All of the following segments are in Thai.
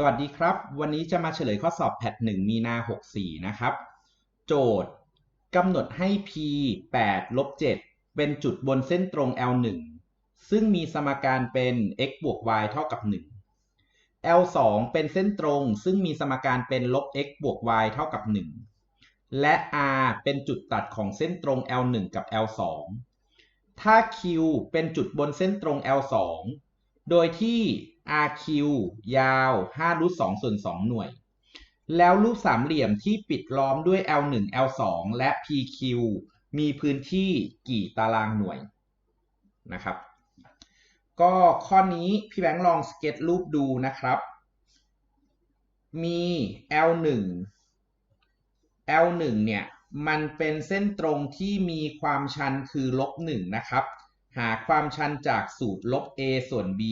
สวัสดีครับ วันนี้จะมาเฉลยข้อสอบแพท1มีนา 64 นะครับ โจทย์กำหนดให้ p 8ลบ7เป็นจุดบนเส้นตรง L1 ซึ่งมีสมการเป็น x บวก y เท่ากับ 1 L2 เป็นเส้นตรง ซึ่งมีสมการเป็นลบ x บวก y เท่ากับ 1 และ r เป็นจุดตัดของเส้นตรง L1 กับ L2 ถ้า q เป็นจุดบนเส้นตรง L2 โดยที่ RQ ยาว5รูท2ส่วน2หน่วย แล้วรูปสามเหลี่ยมที่ปิดล้อมด้วย L1 L2 และ PQ มีพื้นที่กี่ตารางหน่วยนะครับ ก็ข้อนี้พี่แบงค์ลองสเก็ตรูปดูนะครับ มี L1 L1 เนี่ยมันเป็นเส้นตรงที่มีความชันคือลบ1นะครับ หาความชันจากสูตรลบ a ส่วน b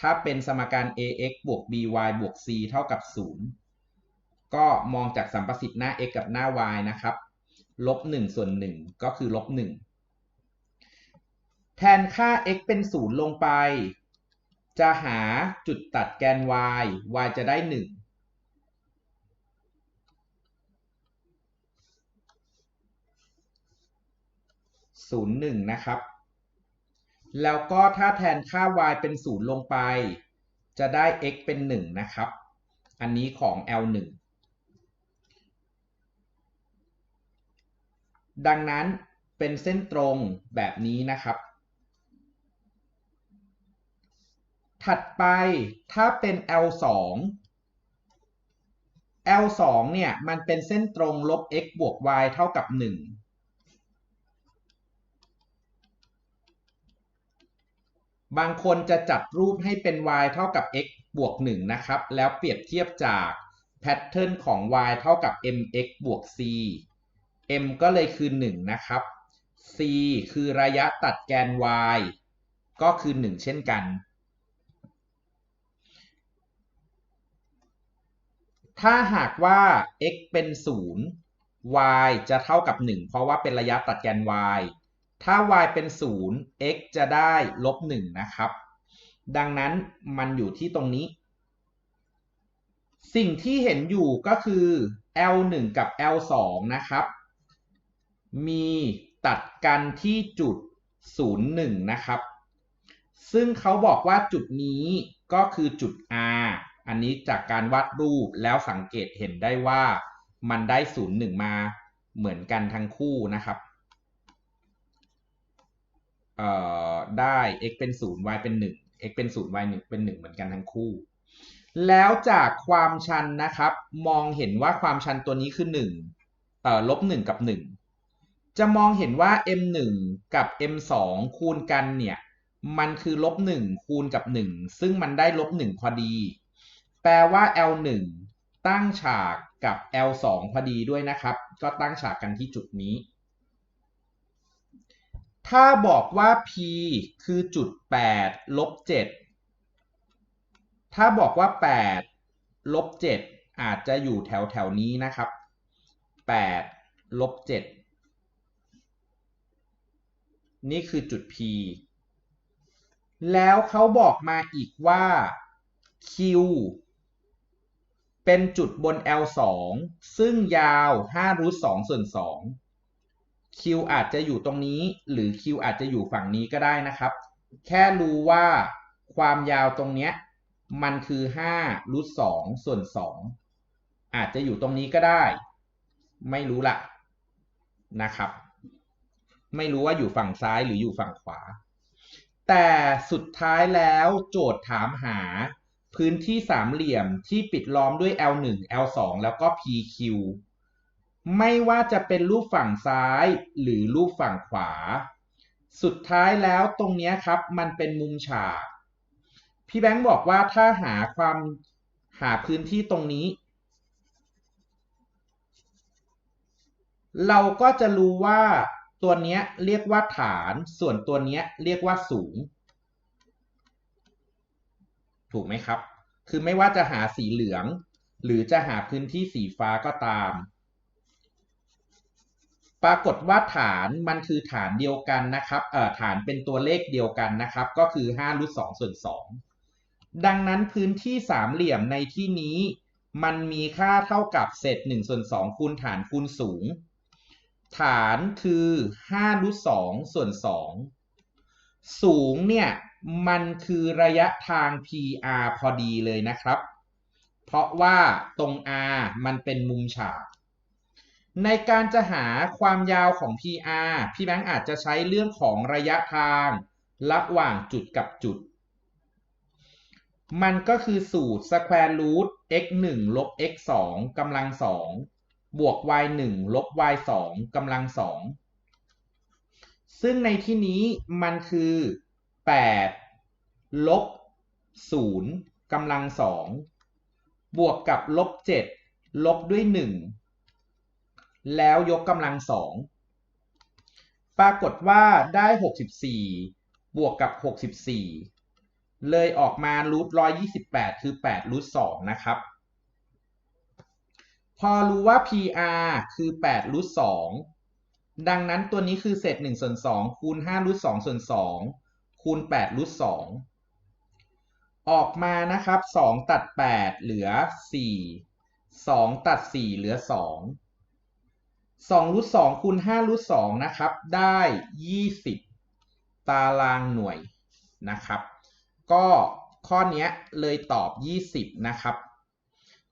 ถ้าเป็นสมการ ax บวก by บวก c เท่ากับ 0 ก็มองจากสัมประสิทธิ์หน้า x กับหน้า y นะครับ ลบ 1 ส่วน 1 ก็คือลบ 1 แทนค่า x เป็น 0 ลงไป จะหาจุดตัดแกน y y จะได้ 1 0 1 นะครับ แล้วก็ถ้าแทนค่า y เป็น 0 ลงไป จะได้ x เป็น 1 นะครับ อันนี้ของ L1 ดังนั้นเป็นเส้นตรงแบบนี้นะครับ ถัดไปถ้าเป็น L2 L2 เนี่ยมันเป็นเส้นตรงลบ x บวก y เท่ากับ 1 บางคนจะจัดรูปให้เป็น y เท่ากับ x บวก 1 นะครับ แล้วเปรียบเทียบจากแพทเทิร์นของ y เท่ากับ mx บวก c m ก็เลยคือ 1 นะครับ c คือระยะตัดแกน y ก็คือ 1 เช่นกัน ถ้าหากว่า x เป็น 0 y จะเท่ากับ 1 เพราะว่าเป็นระยะตัดแกน y ถ้า y เป็น 0 x จะได้ลบ1นะครับ ดังนั้นมันอยู่ที่ตรงนี้ สิ่งที่เห็นอยู่ก็คือ L1 กับ L2 นะครับ มีตัดกันที่จุด 01 นะครับ ซึ่งเขาบอกว่าจุดนี้ก็คือจุด R อันนี้จากการวาดรูปแล้วสังเกตเห็นได้ว่ามันได้ 01 มาเหมือนกันทั้งคู่นะครับ ได้ x เป็น 0 y เป็น 1 x เป็น 0 y 1 เป็น 1 เหมือนกันทั้งคู่ แล้วจากความชันนะครับ มองเห็นว่าความชันตัวนี้คือ1เอ่อลบ1กับ 1 จะมองเห็นว่า m 1 กับ m 2 คูณกันเนี่ย มันคือลบ1คูณกับ 1 ซึ่งมันได้ลบ1พอดี แปลว่า l 1 ตั้งฉากกับ l 2 พอดีด้วยนะครับ ก็ตั้งฉากกันที่จุดนี้ ถ้าบอกว่า p คือจุด 8 ลบ 7 ถ้าบอกว่า 8 ลบ 7 อาจจะอยู่แถวแถวนี้นะครับ 8 ลบ 7 นี่คือจุด p แล้วเขาบอกมาอีกว่า q เป็นจุดบน L2 ซึ่งยาว5รูท2ส่วน2 Q อาจจะอยู่ตรงนี้ หรือ Q อาจจะอยู่ฝั่งนี้ก็ได้นะครับ แค่รู้ว่าความยาวตรงเนี้ยมันคือ5รูท2ส่วน 2 อาจจะอยู่ตรงนี้ก็ได้ ไม่รู้ละนะครับ ไม่รู้ว่าอยู่ฝั่งซ้ายหรืออยู่ฝั่งขวา แต่สุดท้ายแล้วโจทย์ถามหาพื้นที่สามเหลี่ยมที่ปิดล้อมด้วย L1 L2 แล้วก็ PQ ไม่ว่าจะเป็นรูปฝั่งซ้ายหรือรูปฝั่งขวา สุดท้ายแล้วตรงนี้ครับมันเป็นมุมฉาก พี่แบงค์บอกว่าถ้าหาความหาพื้นที่ตรงนี้ เราก็จะรู้ว่าตัวนี้เรียกว่าฐาน ส่วนตัวนี้เรียกว่าสูง ถูกไหมครับ คือไม่ว่าจะหาสีเหลือง หรือจะหาพื้นที่สีฟ้าก็ตาม ปรากฏว่าฐานมันคือฐานเดียวกันนะครับเอ่อฐานเป็นตัวเลขเดียวกันนะครับ ก็คือ5รูท2ส่วน 2 ดังนั้นพื้นที่สามเหลี่ยมในที่นี้ มันมีค่าเท่ากับเศษ1ส่วน2คูณฐานคูณสูง ฐานคือ5รูท2ส่วน 2 สูงเนี่ยมันคือระยะทาง PR พอดีเลยนะครับ เพราะว่าตรง R มันเป็นมุมฉาก ในการจะหาความยาวของ PR พี่แบงค์อาจจะใช้เรื่องของระยะทาง ระหว่างจุดกับจุด มันก็คือสูตร square root x 1ลบ x 2กำลัง2บวก y 1ลบ y 2กำลัง2ซึ่งในที่นี้มันคือ 8 ลบ 0กำลัง2บวกกับลบ 7 ลบด้วย 1 แล้วยกกำลัง2ปรากฏว่าได้ 64 บวกกับ 64 เลยออกมารูท128 คือ8รูท2นะครับ พอรู้ว่า PR คือ8รูท2ดังนั้นตัวนี้คือเศษ1ส่วน2คูณ5รูท2ส่วน2คูณ8รูท2ออกมานะครับ 2 ตัด 8 เหลือ 4 2 ตัด 4 เหลือ 2 2รูท2คูณ5รูท2นะครับ ได้ 20 ตารางหน่วยนะครับ ก็ข้อนี้เลยตอบ 20 นะครับ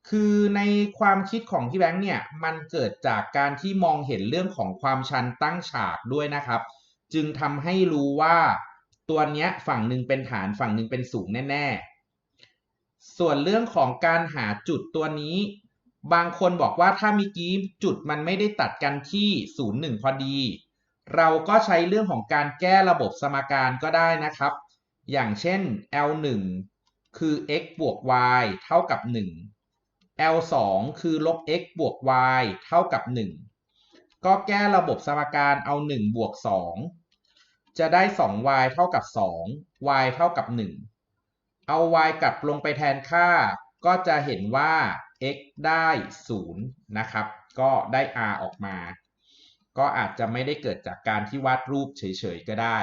คือในความคิดของพี่แบงค์เนี่ย มันเกิดจากการที่มองเห็นเรื่องของความชันตั้งฉากด้วยนะครับ จึงทำให้รู้ว่าตัวเนี้ยฝั่งหนึ่งเป็นฐานฝั่งหนึ่งเป็นสูงแน่ ๆ ส่วนเรื่องของการหาจุดตัวนี้ บางคนบอกว่าถ้ามีกี้จุดมันไม่ได้ตัดกันที่0 1พอดี เราก็ใช้เรื่องของการแก้ระบบสมการก็ได้นะครับ อย่างเช่น L1 คือ x บวก y เท่ากับ 1 L2 คือลบ x บวก y เท่ากับ 1 ก็แก้ระบบสมการเอา 1 บวก 2 จะได้ 2y เท่ากับ 2 y เท่ากับ 1 เอา y กลับลงไปแทนค่า ก็จะเห็นว่า x ได้ 0 นะครับ ก็ได้ r ออกมา ก็อาจจะไม่ได้เกิดจากการที่วาดรูปเฉยๆ ก็ได้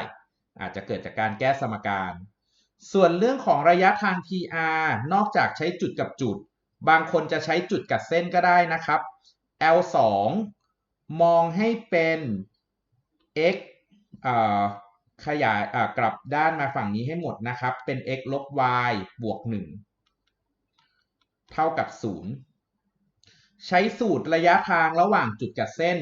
อาจจะเกิดจากการแก้สมการ ส่วนเรื่องของระยะทาง PR นอกจากใช้จุดกับจุด บางคนจะใช้จุดกับเส้นก็ได้นะครับ L2 มองให้เป็น x ขยายกลับด้านมาฝั่งนี้ให้หมดนะครับ เป็น x ลบ y บวก 1 เท่ากับ 0 ใช้สูตรระยะทางระหว่างจุดกับเส้น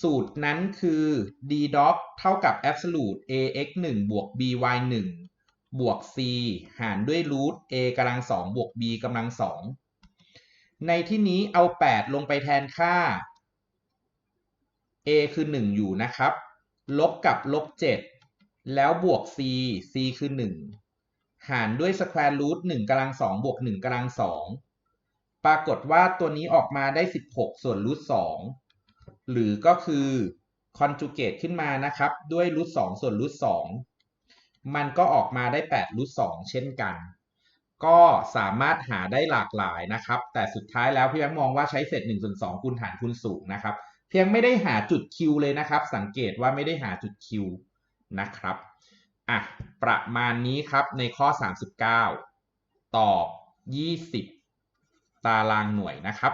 สูตรนั้นคือ d doc เท่ากับ absolute ax 1บวก by 1บวก c หารด้วย root a กำลัง2บวก b กำลัง2ในที่นี้เอา 8 ลงไปแทนค่า a คือ 1 อยู่นะครับ ลบกับลบ 7 แล้วบวก c c คือ 1 หารด้วย square root 1กำลัง2บวก1กำลัง2ปรากฏว่าตัวนี้ออกมาได้ 16 ส่วน root 2หรือก็คือ conjugate ขึ้นมานะครับ ด้วย root 2ส่วน root 2มันก็ออกมาได้8 root 2เช่นกัน ก็สามารถหาได้หลากหลายนะครับ แต่สุดท้ายแล้วพี่แบงค์มองว่าใช้เศษ1ส่วน2คูณฐานคูณสูงนะครับ เพียงไม่ได้หาจุด Q เลยนะครับ สังเกตว่าไม่ได้หาจุด Q นะครับ อะประมาณนี้ครับในข้อ 39 ตอบ 20 ตารางหน่วยนะครับ